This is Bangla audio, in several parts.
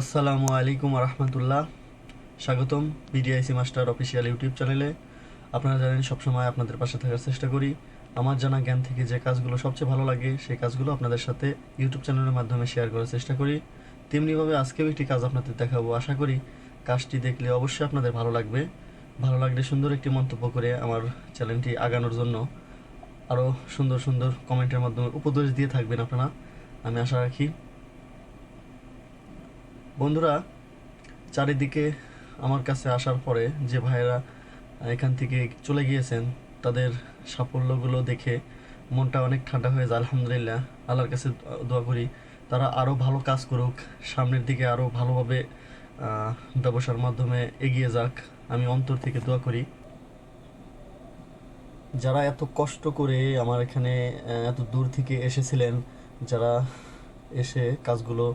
আসসালামু আলাইকুম রহমতুল্লাহ স্বাগতম বিডিআইসি মাস্টার অফিসিয়াল ইউটিউব চ্যানেলে। আপনারা জানেন, সবসময় আপনাদের পাশে থাকার চেষ্টা করি। আমার জানা জ্ঞান থেকে যে কাজগুলো সবচেয়ে ভালো লাগে, সেই কাজগুলো আপনাদের সাথে ইউটিউব চ্যানেলের মাধ্যমে শেয়ার করার চেষ্টা করি। তেমনিভাবে আজকেও একটি কাজ আপনাদের দেখাবো। আশা করি কাজটি দেখলে অবশ্যই আপনাদের ভালো লাগবে। ভালো লাগলে সুন্দর একটি মন্তব্য করে আমার চ্যানেলটি আগানোর জন্য আরও সুন্দর সুন্দর কমেন্টের মাধ্যমে উপদেশ দিয়ে থাকবেন আপনারা। আমি আশা রাখি বন্ধুরা, চারিদিকে আমার কাছে আসার পরে যে ভাইয়েরা এখান থেকে চলে গিয়েছেন, তাদের সাফল্যগুলো দেখে মনটা অনেক ঠান্ডা হয়ে যায়, আলহামদুলিল্লাহ। আল্লাহর কাছে দোয়া করি, তারা আরও ভালো কাজ করুক, সামনের দিকে আরও ভালোভাবে ব্যবসার মাধ্যমে এগিয়ে যাক, আমি অন্তর থেকে দোয়া করি। যারা এত কষ্ট করে আমার এখানে, এত দূর থেকে এসেছিলেন, যারা এসে কাজগুলো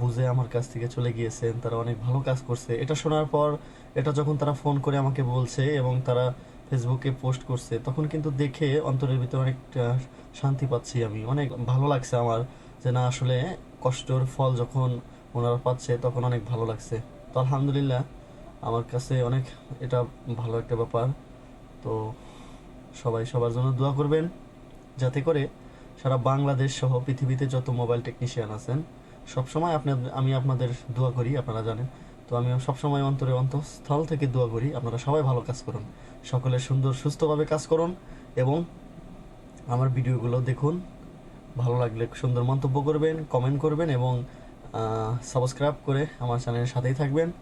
বুঝে আমার কাছ থেকে চলে গিয়েছেন, তারা অনেক ভালো কাজ করছে। এটা শোনার পর, এটা যখন তারা ফোন করে আমাকে বলছে এবং তারা ফেসবুকে পোস্ট করছে, তখন কিন্তু দেখে অন্তরের ভিতরে অনেক শান্তি পাচ্ছি আমি। অনেক ভালো লাগছে আমার যে না, আসলে কষ্টর ফল যখন ওনারা পাচ্ছে, তখন অনেক ভালো লাগছে। তো আলহামদুলিল্লাহ, আমার কাছে অনেক, এটা ভালো একটা ব্যাপার। তো সবাই সবার জন্য দোয়া করবেন, যাতে করে সারা বাংলাদেশ সহ পৃথিবীতে যত মোবাইল টেকনিশিয়ান আছেন সবসময় আপনার আমি আপনাদের দোয়া করি, আপনারা জানেন। তো আমি সবসময় অন্তরে অন্তঃস্থল থেকে দোয়া করি, আপনারা সবাই ভালো কাজ করুন। সকলে সুন্দর, সুস্থভাবে কাজ করুন এবং আমার ভিডিওগুলো দেখুন। ভালো লাগলে সুন্দর মন্তব্য করবেন কমেন্ট করবেন এবং সাবস্ক্রাইব করে আমার চ্যানেলের সাথেই থাকবেন।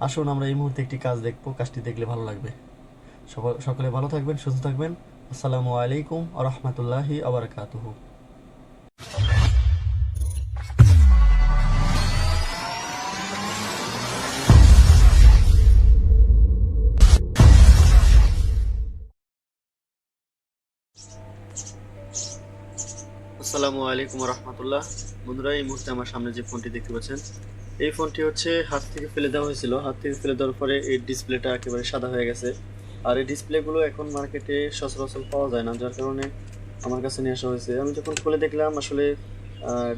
আসুন আমরা এই মুহূর্তে একটি কাজ দেখব, কাজটি দেখলে ভালো লাগবে। সক- সকলে ভালো থাকবেন, সুস্থ থাকবেন। আসসালামু আলাইকুম আ রহমতুল্লাহি আবরকাতুহু আসসালামু আলাইকুম রহমতুল্লাহ। বন্ধুরা, এই মুহূর্তে আমার সামনে যে ফোনটি দেখতে পাচ্ছেন, এই ফোনটি হচ্ছে হাত থেকে ফেলে দেওয়া হয়েছিল। হাত থেকে ফেলে দেওয়ার পরে এই ডিসপ্লেটা একেবারে সাদা হয়ে গেছে। আর এই ডিসপ্লেগুলো এখন মার্কেটে সচরাচর পাওয়া যায় না, যার কারণে আমার কাছে নিয়ে আসা হয়েছে। আমি যখন খুলে দেখলাম, আসলে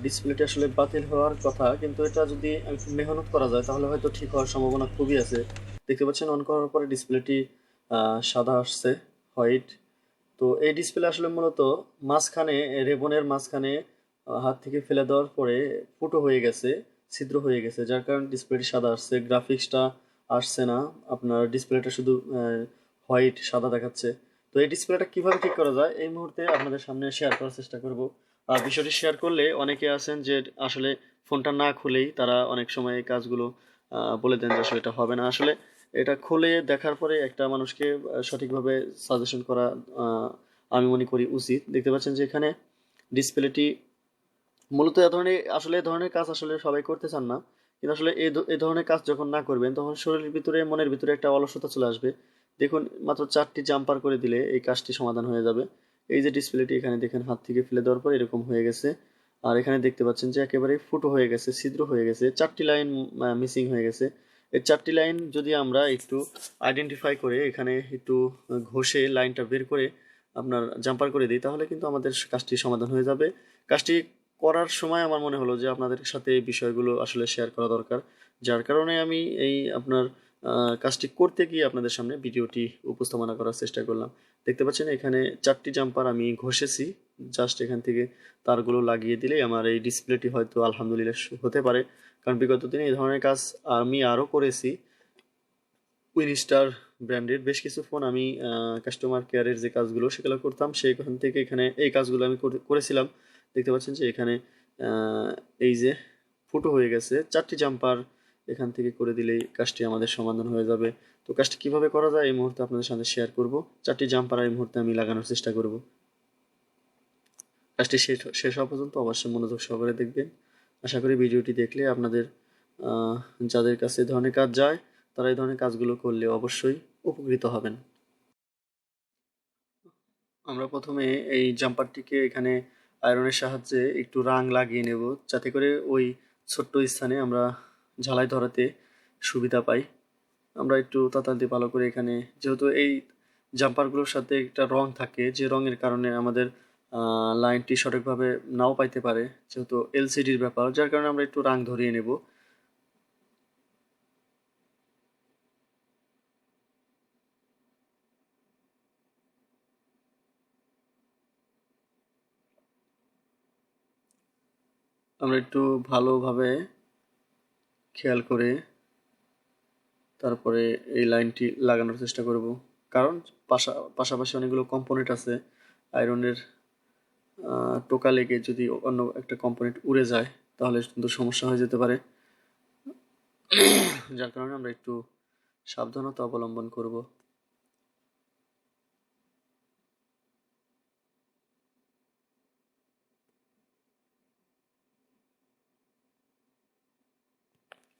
ডিসপ্লেটি আসলে বাতিল হওয়ার কথা, কিন্তু এটা যদি মেহনত করা যায়, তাহলে হয়তো ঠিক হওয়ার সম্ভাবনা খুবই আছে। দেখতে পাচ্ছেন অন করার পরে ডিসপ্লেটি সাদা আসছে হোয়াইট তো এই ডিসপ্লে আসলে মূলত মাঝখানে, রেবনের মাঝখানে হাত থেকে ফেলে দেওয়ার পরে ফুটো হয়ে গেছে, ছিদ্র হয়ে গেছে, যার কারণে ডিসপ্লেটি সাদা আসছে। গ্রাফিক্সটা আসছে না, আপনার ডিসপ্লেটা শুধু হোয়াইট সাদা দেখাচ্ছে। তো এই ডিসপ্লেটা কীভাবে ঠিক করা যায়? এই মুহূর্তে আপনাদের সামনে শেয়ার করার চেষ্টা করব। আর বিষয়টি শেয়ার করলে অনেকে আছেন যে আসলে ফোনটা না খুলেই তারা অনেক সময় এই কাজগুলো বলে দেন যে আসলে এটা হবে না। আসলে এটা খুলে দেখার পরে একটা মানুষকে সঠিকভাবে সাজেশন করা আমি মনে করি উচিত। দেখতে পাচ্ছেন যে এখানে ডিসপ্লেটি মূলত এ ধরনের, আসলে এ ধরনের কাজ আসলে সবাই করতে চান না। কিন্তু আসলে এই ধরনের কাজ যখন না করবেন, তখন শরীরের ভিতরে, মনের ভিতরে একটা অলসতা চলে আসবে। দেখুন, মাত্র চারটি জাম্পার করে দিলে এই কাজটি সমাধান হয়ে যাবে। এই যে ডিসপ্লেটি এখানে দেখেন, হাত থেকে ফেলে দেওয়ার পর এরকম হয়ে গেছে। আর এখানে দেখতে পাচ্ছেন যে একেবারে ফুটো হয়ে গেছে, ছিদ্র হয়ে গেছে। চারটি লাইন মিসিং হয়ে গেছে। এই চারটি লাইন যদি আমরা একটু আইডেন্টিফাই করে, এখানে একটু ঘষে লাইনটা বের করে আপনার জাম্পার করে দিই, তাহলে কিন্তু আমাদের কাজটি সমাধান হয়ে যাবে। কাজটি করার সময় আমার মনে হলো যে আপনাদের সাথে এই বিষয়গুলো আসলে শেয়ার করা দরকার। যার কারণে আমি এই আপনার কাজটি করতে গিয়ে আপনাদের সামনে ভিডিওটি উপস্থাপনা করার চেষ্টা করলাম। দেখতে পাচ্ছেন এখানে চারটি জাম্পার আমি ঘষেছি। জাস্ট এখান থেকে তারগুলো লাগিয়ে দিলেই আমার এই ডিসপ্লেটি হয়তো আলহামদুলিল্লাহ হতে পারে। কারণ বিগত দিনে এই ধরনের কাজ আমি আরও করেছি। উইনস্টার ব্র্যান্ডের বেশ কিছু ফোন আমি কাস্টমার কেয়ারের যে কাজগুলো সেগুলো করতাম, সেইখান থেকে এখানে এই কাজগুলো আমি করে- করেছিলাম। দেখতে পাচ্ছেন যে এখানে এই যে ফুটো হয়ে গেছে, চারটি জাম্পার এখান থেকে করে দিলেই কাজটি আমাদের সমাধান হয়ে যাবে। তো কাজটি কীভাবে করা যায় এই মুহূর্তে আপনাদের সাথে শেয়ার করব। চারটি জাম্পার এই মুহূর্তে আমি লাগানোর চেষ্টা করব। কাজটি শেষ শেষ হওয়া পর্যন্ত অবশ্যই মনোযোগ সহকারে দেখবেন। আশা করি ভিডিওটি দেখলে আপনাদের যাদের কাছে ধরনের কাজ যায়, তারা এই ধরনের কাজগুলো করলে অবশ্যই উপকৃত হবেন। আমরা প্রথমে এই জাম্পারটিকে এখানে আয়রনের সাহায্যে একটু রাং লাগিয়ে নেব, যাতে করে ওই ছোট্ট স্থানে আমরা ঝালাই ধরাতে সুবিধা পাই। আমরা একটু তাতালতি ভালো করে এখানে, যেহেতু এই জাম্পারগুলোর সাথে একটা রং থাকে, যে রঙের কারণে আমাদের লাইনটি সঠিকভাবে নাও পাইতে পারে, যেহেতু এলসিডির ব্যাপার, যার কারণে আমরা একটু রাং ধরিয়ে নেব। আমরা একটু ভালোভাবে খেয়াল করে তারপরে এই লাইনটি লাগানোর চেষ্টা করব। কারণ পাশা, পাশাপাশি অনেকগুলো কম্পোনেন্ট আছে আয়রনের টোকা লেগে যদি অন্য একটা কম্পোনেন্ট উড়ে যায়, তাহলে কিন্তু সমস্যা হয়ে যেতে পারে। যার কারণে আমরা একটু সাবধানতা অবলম্বন করব।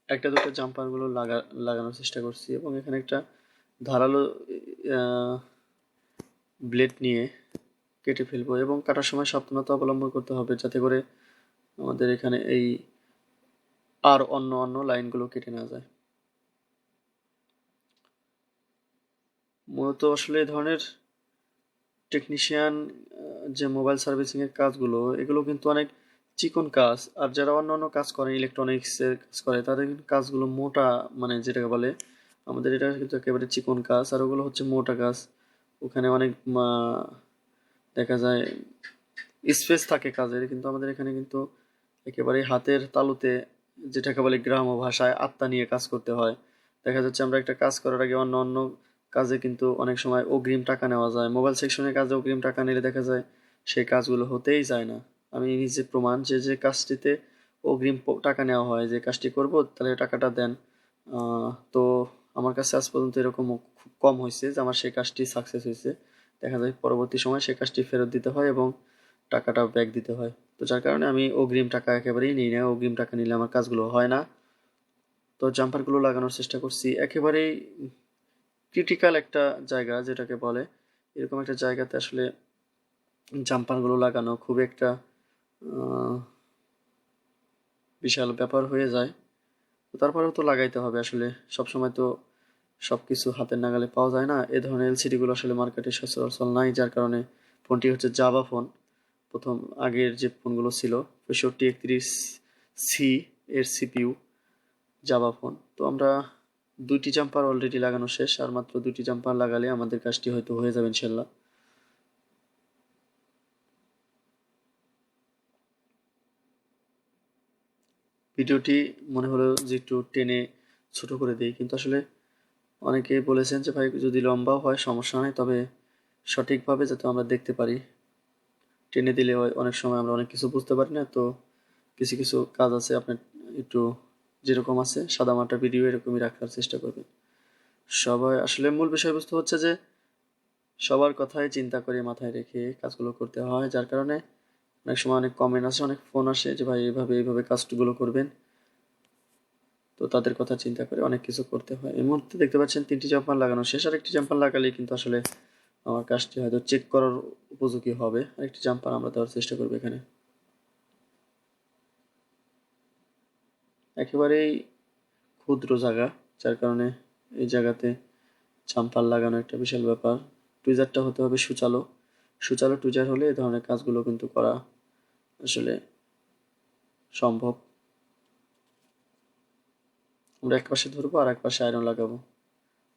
একটা দুটো জাম্পারগুলো লাগা, লাগানোর চেষ্টা করছি এবং এখানে একটা ধারালো ব্লেড নিয়ে কেটে ফেলব এবং কাটার সময় সাবধানতা অবলম্বন করতে হবে যাতে করে আমাদের এখানে এই আর অন্য অন্য লাইনগুলো কেটে না যায়। মূলত আসলে এই ধরনের টেকনিশিয়ান যে মোবাইল সার্ভিসিংয়ের কাজগুলো, এগুলো কিন্তু অনেক চিকন কাজ। আর যারা অন্য অন্য কাজ করে ইলেকট্রনিক্স এর কাজ করে, তাদের কিন্তু কাজগুলো মোটা মানে যেটাকে বলে, আমাদের এটা কিন্তু একেবারে চিকন কাজ। আর ওগুলো হচ্ছে মোটা কাজ। ওখানে অনেক দেখা যায় স্পেস থাকে কাজের, কিন্তু আমাদের এখানে কিন্তু একেবারে হাতের তালুতে যেটাকে বলে গ্রাম্য ভাষায় আত্মা নিয়ে কাজ করতে হয়। দেখা যাচ্ছে আমরা একটা কাজ করার আগে অন্য অন্য কাজে কিন্তু অনেক সময় অগ্রিম টাকা নেওয়া যায়। মোবাইল সেকশনের কাজে অগ্রিম টাকা নিলে দেখা যায় সেই কাজগুলো হতেই যায় না। আমি নিজে প্রমাণ যে যে কাজটিতে অগ্রিম টাকা নেওয়া হয়, যে কাজটি করব তাহলে টাকাটা দেন। তো আমার কাছে আজ পর্যন্ত এরকম খুব কম হয়েছে যে আমার সেই কাজটি সাকসেস হয়েছে। দেখা যায় পরবর্তী সময় সেই কাজটি ফেরত দিতে হয় এবং টাকাটা ব্যাক দিতে হয়। তো যার কারণে আমি অগ্রিম টাকা একেবারেই নিই না, অগ্রিম টাকা নিলে আমার কাজগুলো হয় না। তো জাম্পারগুলো লাগানোর চেষ্টা করছি। একেবারেই ক্রিটিক্যাল একটা জায়গা যেটাকে বলে। এরকম একটা জায়গাতে আসলে জাম্পারগুলো লাগানো খুব একটা বিশাল ব্যাপার হয়ে যায়। তারপরেও তো লাগাইতে হবে আসলে। সব সময় তো সব কিছু হাতের নাগালে পাওয়া যায় না। এ ধরনের এলসিডিগুলো আসলে মার্কেটে সচরাচর নাই, যার কারণে ফোনটি হচ্ছে জাভা ফোন প্রথম আগের যে ফোনগুলো ছিল পঁয়ষট্টি একত্রিশ সি এর সিপিইউ জাভা ফোন তো আমরা দুইটি জাম্পার অলরেডি লাগানো শেষ, আর মাত্র দুটি জাম্পার লাগালে আমাদের কাজটি হয়তো হয়ে যাবে ইনশাল্লাহ ভিডিওটি মনে হলো যে একটু টেনে ছোট করে দিই, কিন্তু আসলে অনেকে বলেছেন যে, ভাই, যদি লম্বাও হয়, সমস্যা নাই, তবে সঠিকভাবে যাতে আমরা দেখতে পারি। টেনে দিলে হয়, অনেক সময় আমরা অনেক কিছু বুঝতে পারি না, তো কিছু কিছু কাজ আছে, আপনার একটু যেরকম আছে, সাদামাটা ভিডিও এরকমই রাখার চেষ্টা করবেন। সবাই, আসলে মূল বিষয়বস্তু হচ্ছে যে, সবার কথাই চিন্তা করে মাথায় রেখে কাজগুলো করতে হয়, যার কারণে অনেক সময় অনেক কমেন্ট আসে, অনেক ফোন আসে যে, ভাই, এইভাবে এইভাবে কাজগুলো করবেন। তো তাদের কথা চিন্তা করে অনেক কিছু করতে হয়। এই মুহূর্তে দেখতে পাচ্ছেন তিনটি জাম্পার লাগানো। শেষ আর একটি জাম্পার লাগালেই কিন্তু আসলে আমার কাজটি হয়তো চেক করার উপযোগী হবে। আরেকটি জাম্পার আমরা দেওয়ার চেষ্টা করব এখানে। একেবারেই ক্ষুদ্র জায়গা, যার কারণে এই জায়গাতে জাম্পার লাগানো একটা বিশাল ব্যাপার। টুইজারটা হতে হবে সুচালো। সুচালো টুইজার হলে এ ধরনের কাজগুলো কিন্তু করা আসলে সম্ভব। আমরা এক পাশে ধরবো আর এক পাশে আয়রন লাগাবো।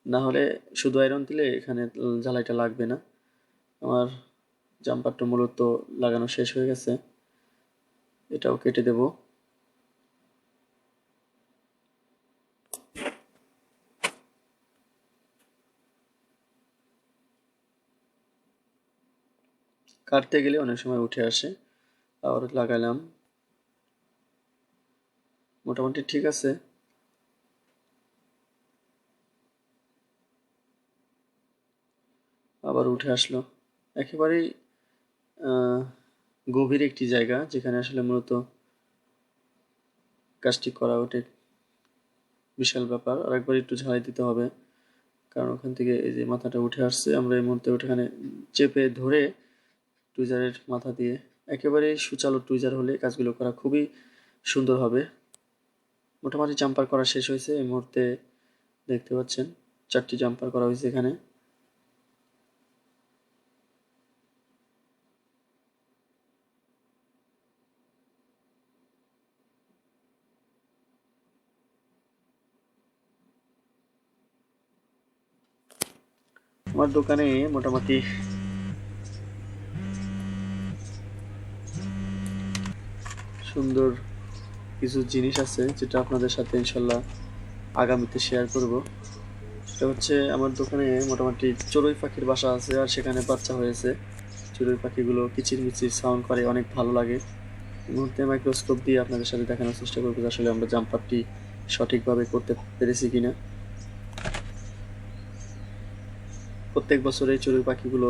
না হলে শুধু আয়রন দিলে এখানে জ্বালাইটা লাগবে না। আমার জাম্পারটা মূলত লাগানো শেষ হয়ে গেছে। এটাও কেটে দেব। কাটতে গেলে অনেক সময় উঠে আসে। আবার লাগালাম। মোটামুটি ঠিক আছে। আবার উঠে আসলো। একেবারেই গভীর একটি জায়গা যেখানে আসলে মূলত কাজটি করা ওঠে। বিশাল ব্যাপার। আর একবার একটু ঝাড়াই দিতে হবে। কারণ ওখান থেকে এই যে মাথাটা উঠে আসছে, আমরা এই মুহূর্তে ওখানে চেপে ধরে টুইজারের মাথা দিয়ে একেবারে সুচালো টুইজার হলে কাজগুলো করা খুবই সুন্দর হবে। মোটামুটি জাম্পার করা শেষ হয়েছে। এই মুহূর্তে দেখতে পাচ্ছেন, চারটি জাম্পার করা হয়েছে এখানে। আমার দোকানে মোটামুটি সুন্দর কিছু জিনিস আছে যেটা আপনাদের সাথে ইনশাল্লাহ আগামীতে শেয়ার করব। সেটা হচ্ছে আমার দোকানে মোটামুটি চড়ুই পাখির বাসা আছে আর সেখানে বাচ্চা হয়েছে। চড়ুই পাখিগুলো কিচির মিচির সাউন্ড করে, অনেক ভালো লাগে। মুহূর্তে মাইক্রোস্কোপ দিয়ে আপনাদের সাথে দেখানোর চেষ্টা করব আসলে আমরা জাম্পারটি সঠিকভাবে করতে পেরেছি কিনা। প্রত্যেক বছর চড়ুই পাখিগুলো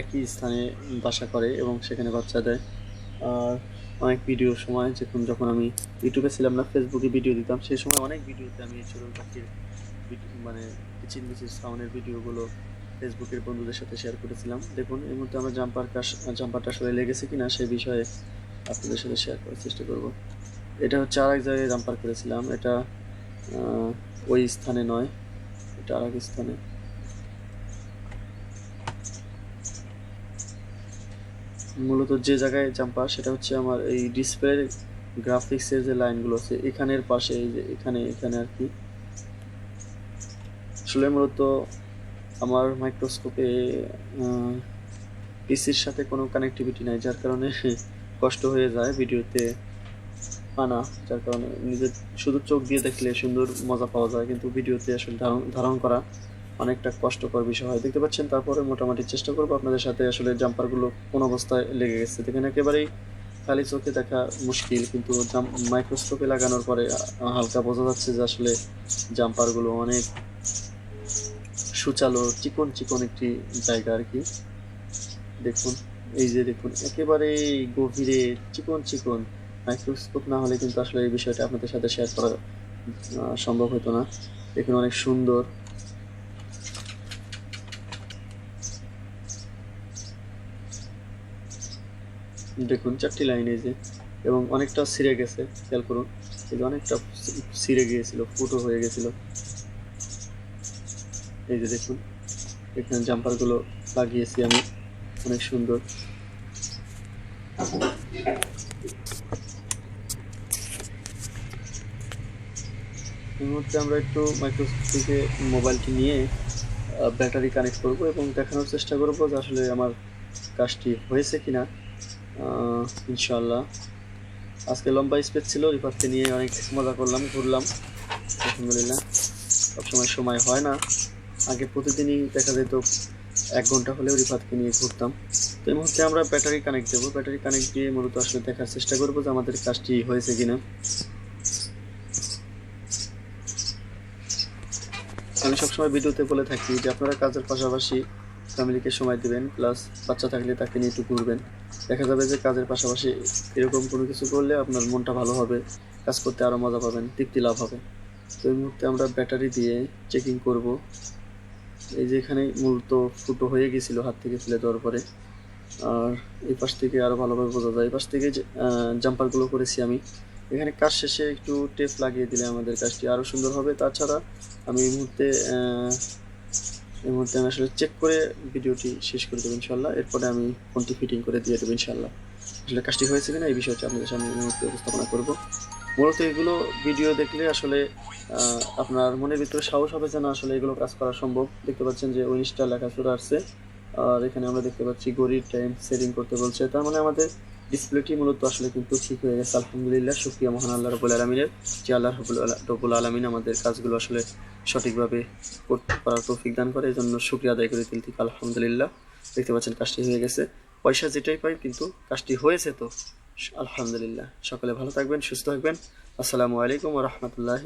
একই স্থানে বাসা করে এবং সেখানে বাচ্চা দেয়। আর অনেক ভিডিওর সময় যখন যখন আমি ইউটিউবে ছিলাম না ফেসবুকে ভিডিও দিতাম, সেই সময় অনেক ভিডিওতে আমি এই চড়ুই পাখির মানে কিচির মিচির সাউন্ডের ভিডিওগুলো ফেসবুকের বন্ধুদের সাথে শেয়ার করেছিলাম। দেখুন, এই মুহূর্তে আমরা জাম্পার কাশ জাম্পারটা আসলে লেগেছে কিনা সেই বিষয়ে আপনাদের সাথে শেয়ার করার চেষ্টা করব। এটা হচ্ছে আরেক জায়গায় জাম্পার করেছিলাম। এটা ওই স্থানে নয়, এটা আরেক স্থানে। মূলত যে জায়গায় জাম্পার সেটা হচ্ছে আমার এই ডিসপ্লের গ্রাফিক্সের যে লাইনগুলো আছে, এখানের পাশে এই যে এখানে এখানে আর কি। আসলে মূলত আমার মাইক্রোস্কোপে পিসির সাথে কোনো কানেক্টিভিটি নাই, যার কারণে কষ্ট হয়ে যায় ভিডিওতে আনা, যার কারণে নিজের শুধু চোখ দিয়ে দেখলে সুন্দর মজা পাওয়া যায়, কিন্তু ভিডিওতে আসলে ধারণ ধারণ করা। অনেকটা কষ্টকর বিষয় হয়। দেখতে পাচ্ছেন, তারপরে মোটামুটি চেষ্টা করব আপনাদের সাথে আসলে জাম্পারগুলো কোন অবস্থায় লেগে গেছে। দেখেন, একেবারেই খালি চোখে দেখা মুশকিল, কিন্তু মাইক্রোস্কোপে লাগানোর পরে হালকা বোঝা যাচ্ছে যে আসলে জাম্পারগুলো অনেক সুচালো, চিকন চিকন একটি জায়গা আর কি। দেখুন, এই যে দেখুন একেবারে গভীরে চিকন চিকন। মাইক্রোস্কোপ না হলে কিন্তু আসলে এই বিষয়টা আপনাদের সাথে শেয়ার করা সম্ভব হতো না। দেখুন, অনেক সুন্দর। দেখুন, চারটি লাইন এই যে, এবং অনেকটা ছিঁড়ে গেছে, খেয়াল করুন। এই যে অনেকটা ছিঁড়ে গিয়েছিল, ফুটো হয়ে গেছিল। এই যে দেখুন, এখানে জাম্পারগুলো লাগিয়েছি আমি, অনেক সুন্দর। এই মুহূর্তে আমরা একটু মাইক্রোস্কোপ থেকে মোবাইলটি নিয়ে ব্যাটারি কানেক্ট করব এবং দেখানোর চেষ্টা করব যে আসলে আমার কাজটি হয়েছে কিনা। ইনশাল্লাহ আজকে লম্বা স্পেস ছিল রিফাতকে নিয়ে অনেক মজা করলাম, ঘুরলাম। আলহামদুলিল্লাহ। সবসময় সময় হয় না। আগে প্রতিদিনই দেখা যেত, এক ঘণ্টা হলেও রিফাতকে নিয়ে ঘুরতাম। তো এই মুহূর্তে আমরা ব্যাটারি কানেক্ট দেবো। ব্যাটারি কানেক্ট দিয়ে মূলত আসলে দেখার চেষ্টা করব যে আমাদের কাজটি হয়েছে কিনা। আমি সবসময় ভিডিওতে বলে থাকি যে আপনারা কাজের পাশাপাশি ফ্যামিলিকে সময় দেবেন প্লাস বাচ্চা থাকলে তাকে নিয়ে একটু ঘুরবেন। দেখা যাবে যে কাজের পাশাপাশি এরকম কোনো কিছু করলে আপনার মনটা ভালো হবে, কাজ করতে আরও মজা পাবেন, তৃপ্তি লাভ হবে। তো এই মুহূর্তে আমরা ব্যাটারি দিয়ে চেকিং করব। এই যে এখানে মূলত ফুটো হয়ে গেছিল, হাত থেকে ফেলে দেওয়ার পরে। আর এই পাশ থেকে আরও ভালোভাবে বোঝা যায়। এই পাশ থেকে জাম্পারগুলো করেছি আমি। এখানে কাজ শেষে একটু টেপ লাগিয়ে দিলে আমাদের কাজটি আরও সুন্দর হবে। তাছাড়া আমি এই মুহূর্তে এই মুহূর্তে আমি আসলে চেক করে ভিডিওটি শেষ করে দেবো ইনশাল্লাহ এরপরে আমি ফোনটি ফিটিং করে দিয়ে দেবো ইনশাল্লাহ আসলে কাজটি হয়েছে কিনা এই বিষয়টি আপনাদের সামনে এই মুহূর্তে উপস্থাপনা করব। মূলত এগুলো ভিডিও দেখলে আসলে আপনার মনের ভিতরে সাহস হবে যেন আসলে এগুলো কাজ করা সম্ভব। দেখতে পাচ্ছেন যে উনিশটা শুরু আসছে। আর এখানে আমরা দেখতে পাচ্ছি ঘড়ির টাইম সেটিং করতে বলছে। তার মানে আমাদের ডিসপ্লেটি মূলত আসলে কিন্তু ঠিক হয়ে গেছে। আলহামদুলিল্লাহ সুফিয়া মহান আল্লাহ রবুল আলমিনের। যে আল্লাহ রবুল আলমিন আমাদের কাজগুলো আসলে সঠিকভাবে করতে পারার তৌফিক দান করে এই জন্য সুক্রিয়া আদায় করে তিল আলহামদুলিল্লাহ। দেখতে পাচ্ছেন, কাজটি হয়ে গেছে। পয়সা যেটাই পাই কিন্তু কাজটি হয়েছে তো। আলহামদুলিল্লাহ। সকলে ভালো থাকবেন, সুস্থ থাকবেন। আসসালামু আলাইকুম রহমতুল্লাহ